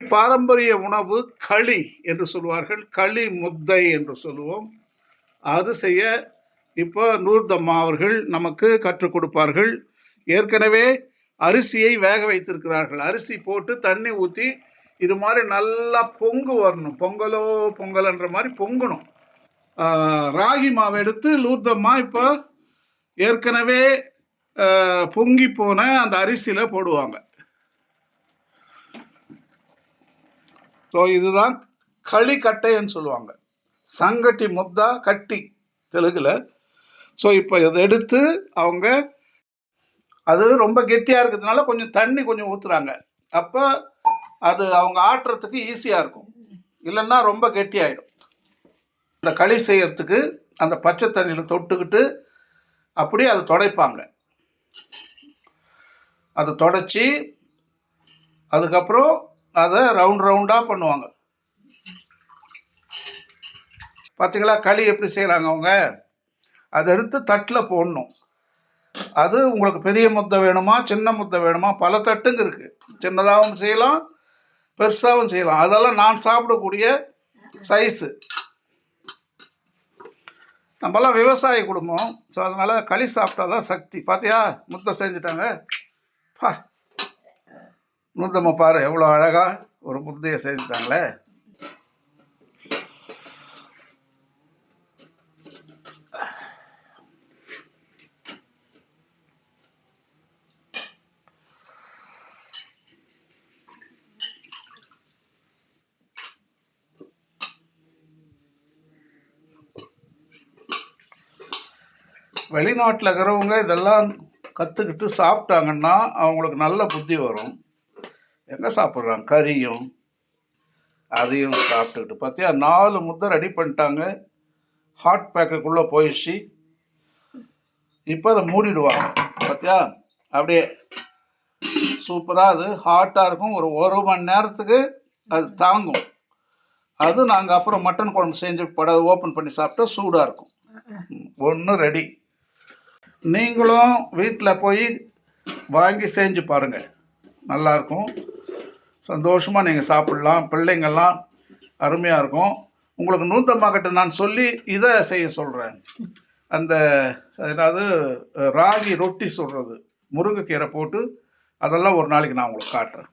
பாரம்பரிய உணவு களி என்று சொல்வார்கள் களி முத்தை என்று சொல்லுவோம். அது செய்ய இப்போ நூர்தம்மா அவர்கள் நமக்கு கற்றுக் கொடுப்பார்கள். ஏற்கனவே அரிசியை வேக வைத்திருக்கிறார்கள். அரிசி போட்டு தண்ணி ஊற்றி இது மாதிரி நல்லா பொங்கு வரணும். பொங்கலோ பொங்கல்ன்ற மாதிரி பொங்கணும். ராகி மாவு எடுத்து லூர்தம்மா இப்போ ஏற்கனவே பொங்கி போன அந்த அரிசியில் போடுவாங்க. ஸோ இதுதான் களிக்கட்டைன்னு சொல்லுவாங்க. சங்கட்டி முத்தா கட்டி தெலுங்குல. ஸோ இப்போ இதை எடுத்து அவங்க அது ரொம்ப கெட்டியாக இருக்கிறதுனால கொஞ்சம் தண்ணி கொஞ்சம் ஊற்றுறாங்க அப்போ அது அவங்க ஆட்டுறதுக்கு ஈஸியாக இருக்கும். இல்லைன்னா ரொம்ப கெட்டியாயிடும். இந்த களி செய்யறதுக்கு அந்த பச்சை தண்ணியில் தொட்டுக்கிட்டு அப்படியே அதை துடைப்பாங்க. அதை தொடச்சி அதுக்கப்புறம் அதை ரவுண்ட் ரவுண்டாக பண்ணுவாங்க. பார்த்தீங்களா களி எப்படி செய்கிறாங்க அவங்க? அதை எடுத்து தட்டில் போடணும். அது உங்களுக்கு பெரிய முத்தை வேணுமா சின்ன முத்தை வேணுமா? பல தட்டுங்க இருக்குது சின்னதாகவும் செய்யலாம் பெருசாகவும் செய்யலாம். அதெல்லாம் நான் சாப்பிடக்கூடிய சைஸு நம்மலாம் விவசாய குடும்பம். ஸோ அதனால் களி சாப்பிட்டா தான் சக்தி. பார்த்தியா முத்தை செஞ்சுட்டாங்க. பா முத்தம்மா பாரு எவ்வளோ அழகாக ஒரு முத்தையை செஞ்சுட்டாங்களே வெளிநாட்டில் இருக்கிறவங்க இதெல்லாம் கற்றுக்கிட்டு சாப்பிட்டாங்கன்னா அவங்களுக்கு நல்ல புத்தி வரும். எங்கே சாப்பிட்றாங்க கறியும் அதையும் சாப்பிட்டுக்கிட்டு பார்த்தியா நாலு முத்தை ரெடி பண்ணிட்டாங்க. ஹாட் பேக்குக்குள்ளே போயிடுச்சு. இப்போ அதை மூடிடுவாங்க. பார்த்தியா அப்படியே சூப்பராக அது ஹாட்டாக இருக்கும். ஒரு ஒரு மணி நேரத்துக்கு அது தாங்கும். அது நாங்கள் அப்புறம் மட்டன் குழம்பு செஞ்சு பட ஓப்பன் பண்ணி சாப்பிட்டா சூடாக இருக்கும். ஒன்று ரெடி நீங்களும் வீட்டில் போய் வாங்கி செஞ்சு பாருங்கள் நல்லாயிருக்கும் சந்தோஷமாக நீங்கள் சாப்பிட்லாம். பிள்ளைங்கள்லாம் அருமையாக இருக்கும். உங்களுக்கு நூற்றம்மா நான் சொல்லி இதை செய்ய சொல்கிறேன் அந்த அதாவது ராகி ரொட்டி சுடுறது முருங்கைக்கீரை போட்டு அதெல்லாம் ஒரு நாளைக்கு நான் உங்களுக்கு காட்டுறேன்.